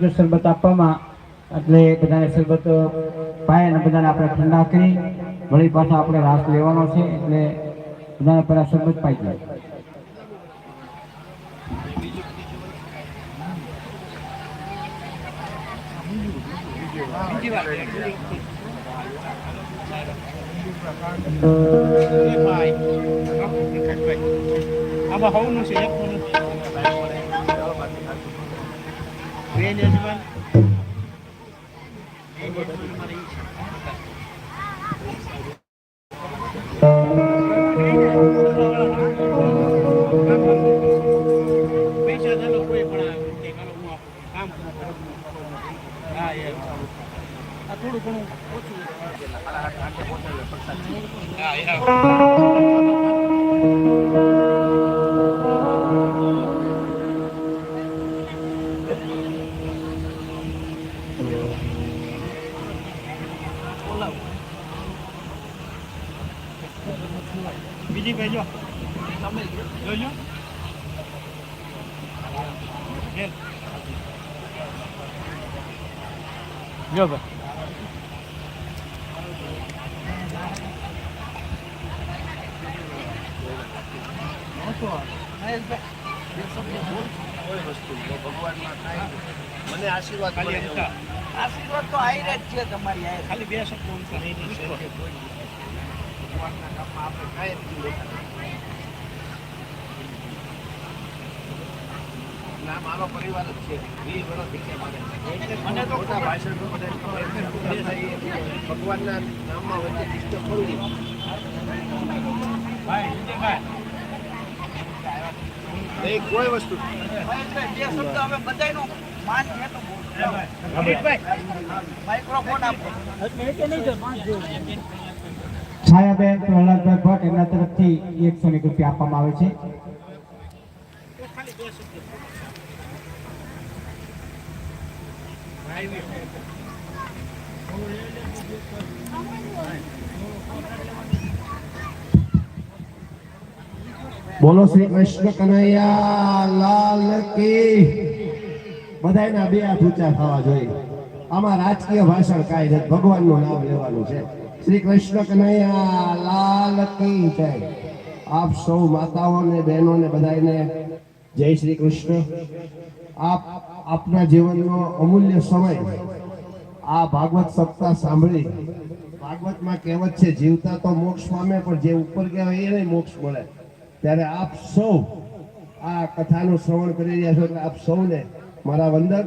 જો શરબત આપવામાં, એટલે બધાને શરબત પાય અને બધાને આપણે ઠંડા કરી, વળી પાછા આપણે રાસ લેવાનો છે, એટલે બધાને પહેલાં શરબત પાઈ જાય આમાં હવનું છે એક નું બે મને આશીર્વાદ આશીર્વાદ તો આવી જ છે તમારી. ખાલી બે શબ્દો અંકા નહીં નહીં છે. ભગવાનના કામમાં આપણે કાંઈ નથી લેતા. ના, મારો પરિવાર જ છે વીસ વર્ષ માગે મને તો મોટા ભાષણ. ભગવાનના નામમાં વચ્ચે disturb કરવું. ભાઈ નહીં કોઈ વસ્તુ. બે શબ્દ અમે બધાયનો માન છે તો માઇક્રોફોન આપો છાયાબેન પ્રહલાદભાઈ ભટ્ટ એમના તરફથી એકસો એક રૂપિયા આપવામાં આવે છે ખાલી બે શબ્દો બોલો શ્રી કૃષ્ણ કનૈયા લાલ કી. બધાયના બે હાથ ઊંચા થવા જોઈએ. આમાં રાજકીય ભાષણ કાંઈ નથી, ભગવાનનું નામ લેવાનું છે. શ્રી કૃષ્ણ કનૈયા, લાલ કી જય. આપ સૌ માતાઓ ને બહેનો ને બધાને જય શ્રી કૃષ્ણ. આપ આપના જીવનનો અમૂલ્ય સમય આ ભાગવત સપ્તાહ સાંભળી. ભાગવતમાં કહેવત છે, જીવતા તો મોક્ષ પામે, પણ જે ઉપર કહેવાય એને મોક્ષ મળે. ત્યારે આપ સૌ આ કથાનું શ્રવણ કરી રહ્યા છો એટલે આપ સૌને મારા વંદન.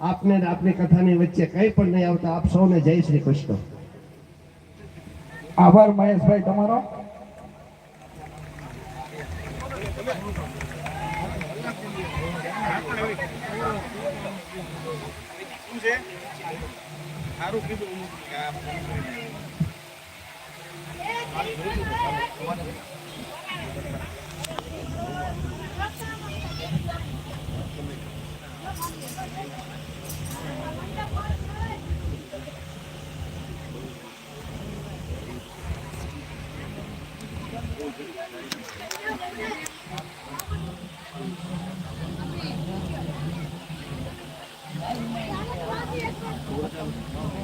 આપને આપની કથાની વચ્ચે કંઈ પણ નહીં આવતા આપ સૌને જય શ્રી કૃષ્ણ. આભાર મહેશભાઈ તમારો. સારું કીધું. Um, um.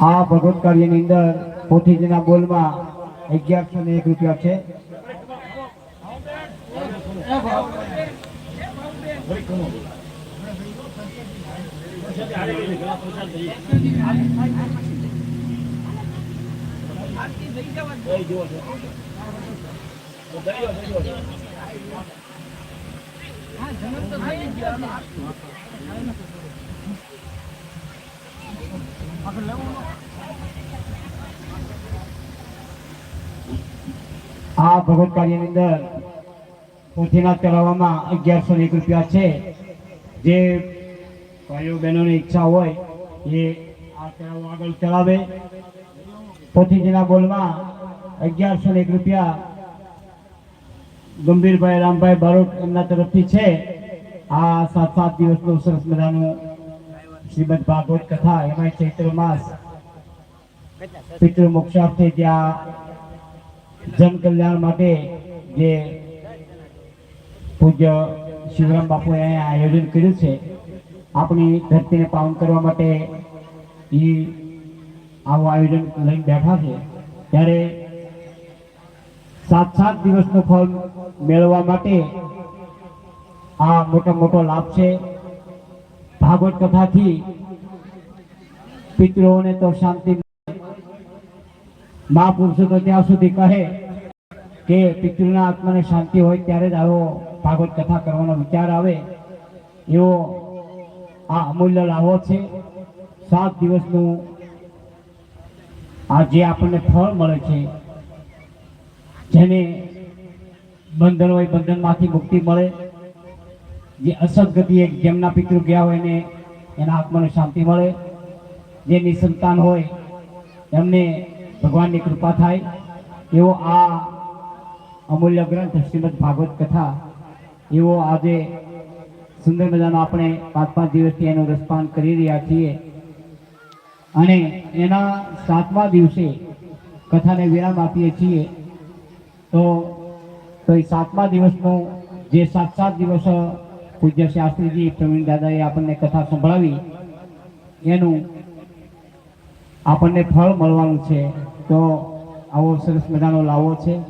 આ ભગવત કાર્યની અંદર પોથીજીના બોલમાં અગિયારસો ને એક રૂપિયા છે. આ ભગવત કાર્યની અંદર પોથીનાથ કરાવવામાં અગિયારસો એક રૂપિયા છે. જે ભાઈઓ બહેનોની ઈચ્છા હોય એ આ કરાવો આગળ ચલાવે પોથીજીના બોલમાં અગિયારસો એક રૂપિયા ગંભીરભાઈ, રામભાઈ બારોટ એમના તરફથી છે. આ સાત સાત દિવસનું સરસ મજાનું શ્રીમદ ભાગવત કથા એમાં ચૈત્ર માસ. પિતૃ ત્યાં જન કલ્યાણ માટે જે પૂજ્ય શિવરામ બાપુએ અહીંયા આયોજન કર્યું છે, આપણી ધરતીને પાવન કરવા માટે એ આવું આયોજન લઈને બેઠા છે. ત્યારે સાત સાત દિવસનું ફળ મેળવવા માટે આ મોટો મોટો લાભ છે. ભાગવત કથાથી પિતૃઓને તો શાંતિ. મહાપુરુષો તો ત્યાં સુધી કહે કે પિતૃના આત્માને શાંતિ હોય ત્યારે જ આવો ભાગવત કથા કરવાનો વિચાર આવે એવો આ અમૂલ્ય લાવો છે સાત દિવસનું આ જે આપણને ફળ મળે છે, જેને બંધન હોય બંધનમાંથી મુક્તિ મળે જે અસદગતિએ જેમના પિતૃ ગયા હોય એને એના આત્માને શાંતિ મળે. જે સંતાન હોય એમને ભગવાનની કૃપા થાય. એવો આ અમૂલ્ય ગ્રંથ શ્રીમદ ભાગવત કથા, એવો આજે સુંદર મજાનો આપણે પાંચ પાંચ દિવસથી એનું રસપાન કરી રહ્યા છીએ. અને એના સાતમા દિવસે કથાને વિરામ આપીએ છીએ. તો તો એ સાતમા દિવસનો જે સાત સાત દિવસ પૂજ્ય શાસ્ત્રીજી, પ્રવીણ દાદાએ આપણને કથા સંભળાવી. એનું આપણને ફળ મળવાનું છે. તો આવો સરસ મજાનો લાવો છે.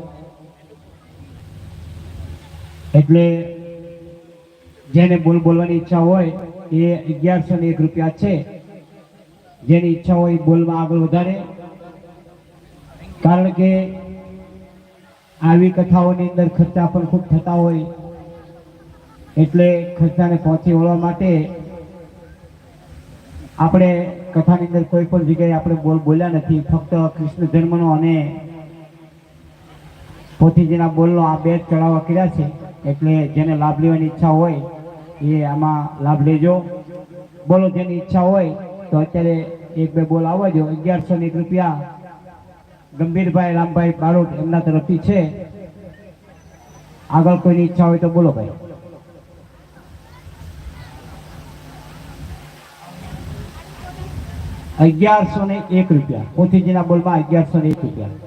એટલે જેને બોલ બોલવાની ઈચ્છા હોય, એ અગિયારસો ને એક રૂપિયા છે. જેની ઈચ્છા હોય બોલમાં આગળ વધારે. કારણ કે આવી કથાઓની અંદર ખર્ચા પણ ખૂબ થતા હોય. એટલે ખર્ચાને પહોંચી વળવા માટે આપણે કથાની અંદર કોઈ પણ જગ્યાએ આપણે બોલ બોલ્યા નથી. ફક્ત કૃષ્ણ જન્મનો અને પોથીજીના બોલનો આ બે ચડાવવા કર્યા છે. એટલે જેને લાભ લેવાની ઈચ્છા હોય એ આમાં લાભ લેજો. બોલો, જેની ઈચ્છા હોય તો અત્યારે એક બે બોલ આવવા જો અગિયારસો એક રૂપિયા ગંભીરભાઈ રામભાઈ બારોટ એમના તરફથી છે. આગળ કોઈની ઈચ્છા હોય તો બોલો ભાઈ. અગિયારસો ને એક રૂપિયા. પોથીજીના બોલમાં અગિયારસો ને એક રૂપિયા.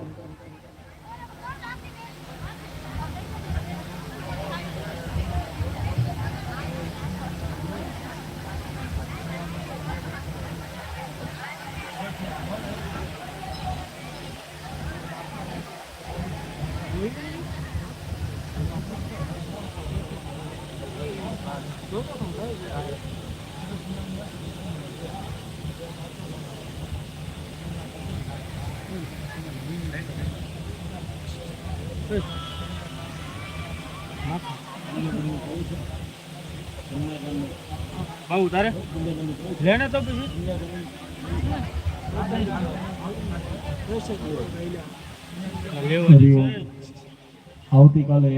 બહુ તારે લેને તો આવતીકાલે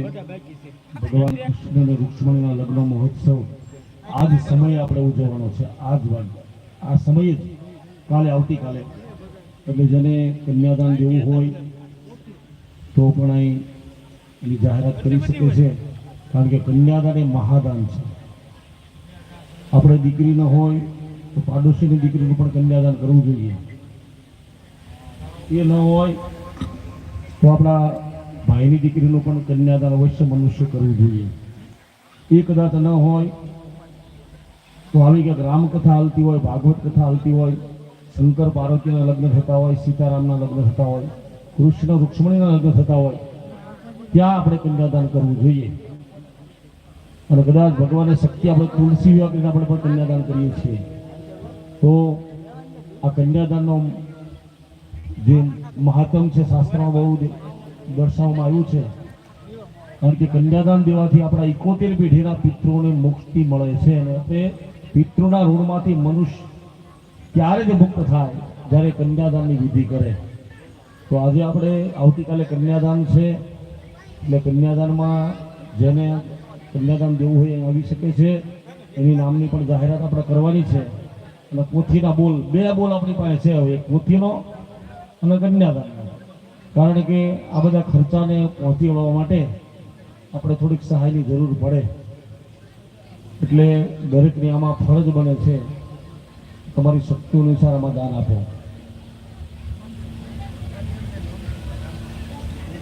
ભગવાન કૃષ્ણ અને રૂક્ષ્મણીના લગ્ન મહોત્સવ. આ જ સમયે આપણે ઉજવવાનો છે. આ જ વાત આ સમયે જ કાલે આવતીકાલે. એટલે જેને કન્યાદાન દેવું હોય, તો પણ અહીં એની જાહેરાત કરી શકે છે. કારણ કે કન્યાદાન એ મહાદાન છે. આપણે દીકરી ન હોય તો પાડોશીની દીકરીનું પણ કન્યાદાન કરવું જોઈએ. એ ન હોય તો આપણા ભાઈની દીકરીનું પણ કન્યાદાન અવશ્ય મનુષ્ય કરવું જોઈએ. એ કદાચ ન હોય તો આવી ક્યાંક રામકથા હાલતી હોય, ભાગવત કથા હાલતી હોય, શંકર પાર્વતીના લગ્ન થતા હોય, સીતારામના લગ્ન થતા હોય, કૃષ્ણ રૂક્ષ્મણીના લગ્ન થતા હોય, ત્યાં આપણે કન્યાદાન કરવું જોઈએ. અને કદાચ ભગવાને શક્તિ આપણે તુલસી વ્યાપીને આપણે પણ કન્યાદાન કરીએ છીએ. તો આ કન્યાદાનનો જે મહાત્મ છે, શાસ્ત્રમાં બહુ દર્શાવવામાં આવ્યું છે. કારણ કે કન્યાદાન દેવાથી આપણા ઇકોતેર પેઢીના પિત્રોને મુક્તિ મળે છે અને તે પિતૃના ઋણમાંથી મનુષ્ય ત્યારે જ મુક્ત થાય, જ્યારે કન્યાદાનની વિધિ કરે. તો આજે આપણે આવતીકાલે કન્યાદાન છે. એટલે કન્યાદાનમાં જેને કન્યાદાન દેવું હોય એ આવી શકે છે. એની નામની પણ જાહેરાત આપણે કરવાની છે. અને પોથીના બોલ, બે બોલ આપણી પાસે છે હવે. પોથીનો અને કન્યાદાનનો કારણ કે આ બધા ખર્ચાને પહોંચી વળવા માટે આપણે થોડીક સહાયની જરૂર પડે. એટલે દરેકની આમાં ફરજ બને છે. તમારી શક્તિ અનુસાર આમાં દાન આપો.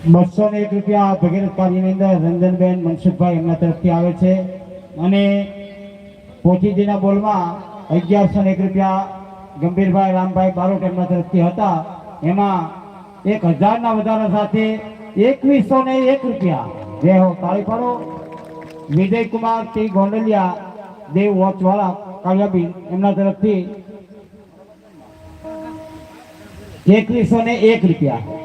બસો ને એક રૂપિયા ભગીરથ કાર્યની અંદર રંજનબેન મનસુખભાઈ એમના તરફથી આવે છે. અને પોચીજીના બોલમાં અગિયારસો ને એક રૂપિયા ગંભીરભાઈ રામભાઈ બારોટ એમના તરફથી હતા. એમાં એક હજારના વધારા સાથે એકવીસો ને એક રૂપિયા. જે હો, તાળી પાડો વિજયકુમાર ટી ગોંડલિયા, દેવ વોચવાળા કાવ્યાબીન એમના તરફથી એકવીસો ને એક રૂપિયા.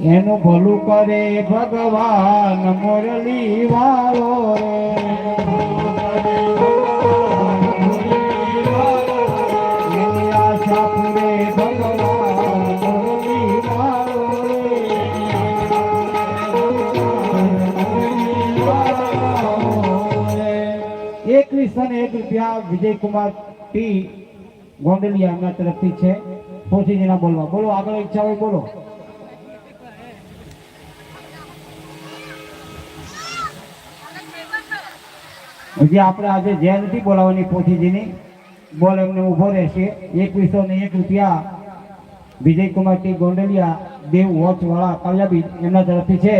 એનું ભલું કરે ભગવાન મુરલી વાળો એકવીસો ને એક રૂપિયા વિજયકુમાર ટી ગોંડલિયા એમના તરફથી છે. પોચીજીના બોલવા. બોલો, આગળ ઈચ્છા હોય બોલો. હજી આપણે આજે જયંતિ બોલાવવાની પોથીજીની બોલ એમને ઊભો રહેશે. એકવીસો ને એક રૂપિયા વિજયકુમાર ટી ગોંડલિયા દેવ વોચ વાળા કાળિયાબી એમના તરફથી છે.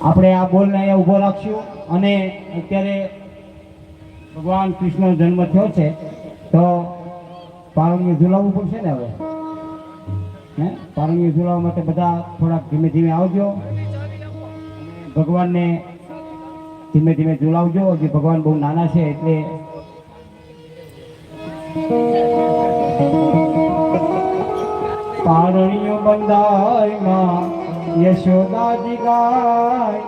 આપણે આ બોલને અહીંયા ઊભો રાખશું અને અત્યારે ભગવાન કૃષ્ણનો જન્મ થયો છે તો પારણીએ ઝુલાવવું પડશે ને હવે? હે? પારણીએ ઝુલાવવા માટે બધા થોડાક ધીમે ધીમે આવજો. ભગવાનને ધીમે ધીમે ઝુલાવજો હજી ભગવાન બહુ નાના છે એટલે પારણીઓ બંધાયમાં યશોદાજી ગાય.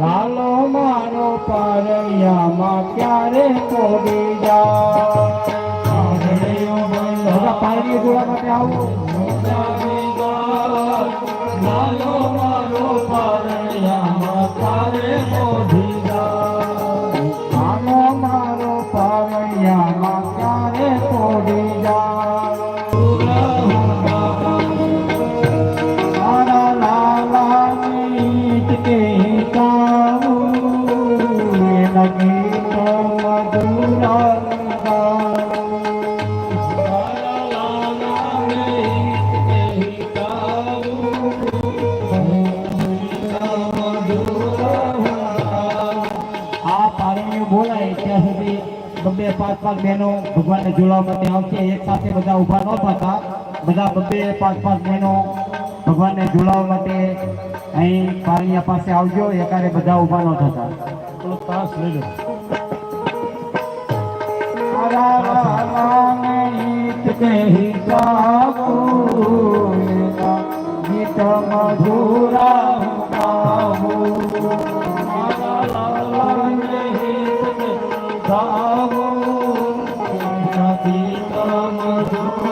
લાલો મારો પારણિયામાં ક્યારે કોડી જાય? પારણીઓ બંધાય પારણીઓ જોવા માટે આવો. લાલો મારો પારણિયામાં ક્યારે કોડી ભગવાનને ઝુલાવવા માટે આવશે. એક સાથે બધા ઊભા ન થતા. બધા બબે પાંચ પાંચ બહેનો ભગવાનને ઝુલાવવા માટે અહીં પારણીયા પાસે આવજો. એકારે બધા ઊભા ન થતા. તાસ ગીત મધુરા ગીત મધુરા